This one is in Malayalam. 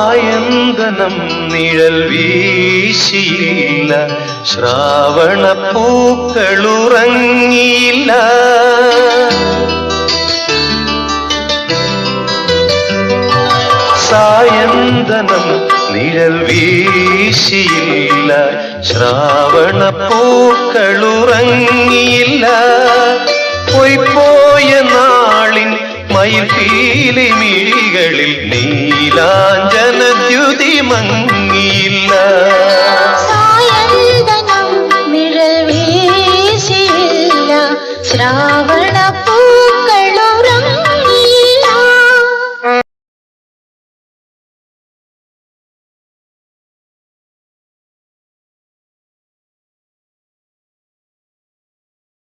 സായന്തനം നിഴൽ വീശിയില്ല. ശ്രാവണ പൂക്കളുറങ്ങിയില്ല. സായന്തനം നിഴൽ വീശിയില്ല. ശ്രാവണ പൂക്കളുറങ്ങിയില്ല. പൊയ്പോയ നാളിൻ മയിൽ പീലി മിഴികളിൽ ദ്യുതി മങ്ങിയില്ല